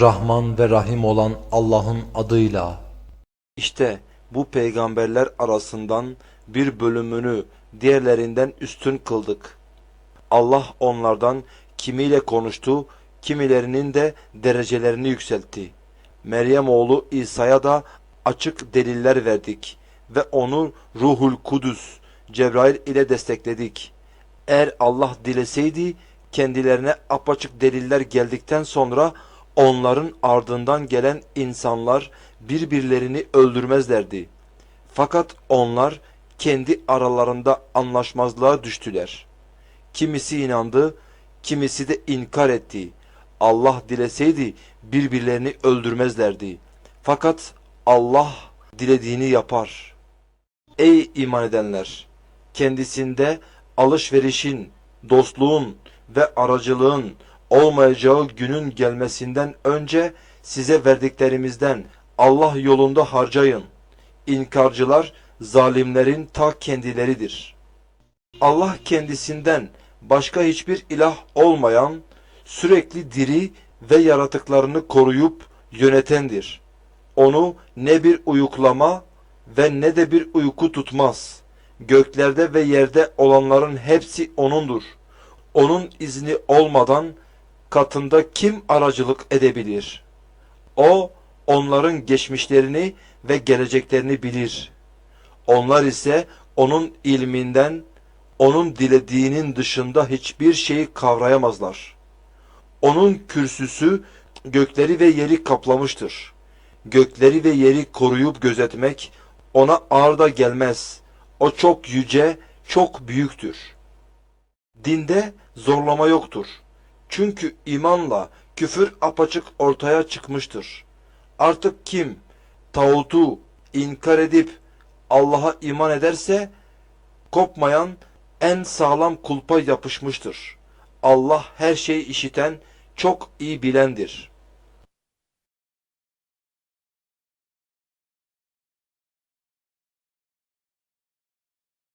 Rahman ve Rahim olan Allah'ın adıyla. İşte bu peygamberler arasından bir bölümünü diğerlerinden üstün kıldık. Allah onlardan kimiyle konuştu, kimilerinin de derecelerini yükseltti. Meryem oğlu İsa'ya da açık deliller verdik ve onu Ruhul Kudüs Cebrail ile destekledik. Eğer Allah dileseydi kendilerine apaçık deliller geldikten sonra onların ardından gelen insanlar birbirlerini öldürmezlerdi. Fakat onlar kendi aralarında anlaşmazlığa düştüler. Kimisi inandı, kimisi de inkar etti. Allah dileseydi birbirlerini öldürmezlerdi. Fakat Allah dilediğini yapar. Ey iman edenler! Kendisinde alışverişin, dostluğun ve aracılığın olmayacağı günün gelmesinden önce size verdiklerimizden Allah yolunda harcayın. İnkarcılar zalimlerin ta kendileridir. Allah kendisinden başka hiçbir ilah olmayan, sürekli diri ve yaratıklarını koruyup yönetendir. Onu ne bir uyuklama ve ne de bir uyku tutmaz. Göklerde ve yerde olanların hepsi O'nundur. Onun izni olmadan katında kim aracılık edebilir? O, onların geçmişlerini ve geleceklerini bilir. Onlar ise onun ilminden, onun dilediğinin dışında hiçbir şeyi kavrayamazlar. Onun kürsüsü gökleri ve yeri kaplamıştır. Gökleri ve yeri koruyup gözetmek ona ağır da gelmez. O çok yüce, çok büyüktür. Dinde zorlama yoktur. Çünkü imanla küfür apaçık ortaya çıkmıştır. Artık kim tağutu inkar edip Allah'a iman ederse kopmayan en sağlam kulpa yapışmıştır. Allah her şeyi işiten, çok iyi bilendir.